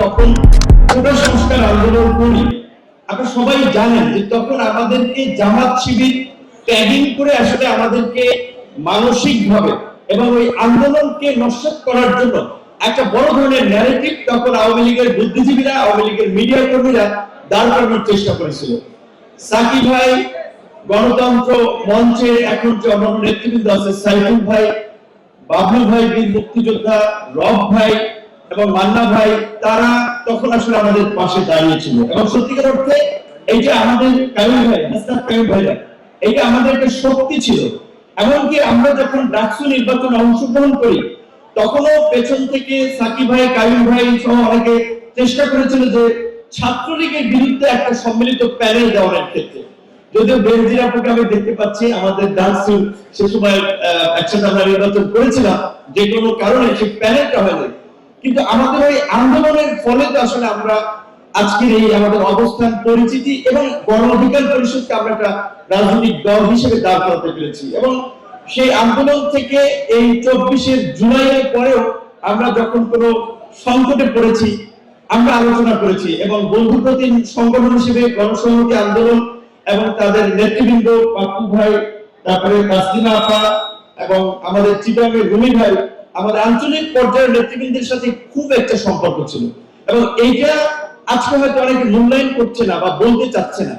যখন সংস্কার আন্দোলন করি আপনারা সবাই জানেন যে তখন আমাদেরকে জামাত শিবির ট্যাগিং করে আসলে আমাদেরকে মানসিকভাবে এবং ওই আন্দোলনকে নস্বাত করার জন্য একটা বড় ধরনের ন্যারেটিভ তখন আওয়ামী লীগের বুদ্ধিজীবীরা, আওয়ামী লীগের মিডিয়া কর্মীরা দাঁড় করানোর চেষ্টা করেছিল। সাকিব ভাই গণতন্ত্র মঞ্চে এখন যে অন্যান্য নেতৃবৃন্দ আছে, সাইফুল ভাই, বাবলু ভাই, বীর মুক্তিযোদ্ধা, রব ভাই এবং মান্না ভাই, তারা তখন আসলে আমাদের পাশে দাঁড়িয়েছিল। এবং সত্যিকার অর্থে এই যে আমাদের কায়ুম ভাই হাসনাত কায়ুম ভাইরা এটা আমাদের একটা শক্তি ছিল, এমনকি আমরা যখন ডাকসু নির্বাচনে অংশগ্রহণ করি, তখনও পেছন থেকে সাকিব ভাই কায়ুম ভাই সহ অনেকে চেষ্টা করেছিল যে ছাত্রলীগের বিরুদ্ধে একটা সম্মিলিত প্যানেল দেওয়ার ক্ষেত্রে। যদিও বেনজির আপুকে আমি দেখতে পাচ্ছি আমাদের ডান্সু সে সময় একসাথে আমরা নির্বাচন করেছিলাম, যে কোনো কারণে সেই প্যানেলটা হয়নি। কিন্তু আমাদের ওই আন্দোলনের ফলে তো আসলে আমরা আজকের এই আমাদের অবস্থান, পরিচিতি এবং গণ অধিকার পরিষদকে আমরা একটা রাজনৈতিক দল হিসেবে দাঁড় করাতে পেরেছি। এবং সেই আন্দোলন থেকে এই চব্বিশের জুলাইয়ের পরেও আমরা যখন কোনো সংকটে পড়েছি, আমরা আলোচনা করেছি এবং বন্ধু প্রতি সংগঠন হিসেবে গণসংহতি আন্দোলন এবং তাদের নেতৃবৃন্দ পাপ্পু ভাই, তারপরে তাসলিমা আপা এবং আমাদের চিটাঙ্গের রুমি ভাই আমাদের আঞ্চলিক পর্যায়ের নেতৃবৃন্দের সাথে খুব একটা সম্পর্ক ছিল। এবং এইটা আজকে হয়তো অনেকে মূল্যায়ন করছে না বা বলতে চাচ্ছে না।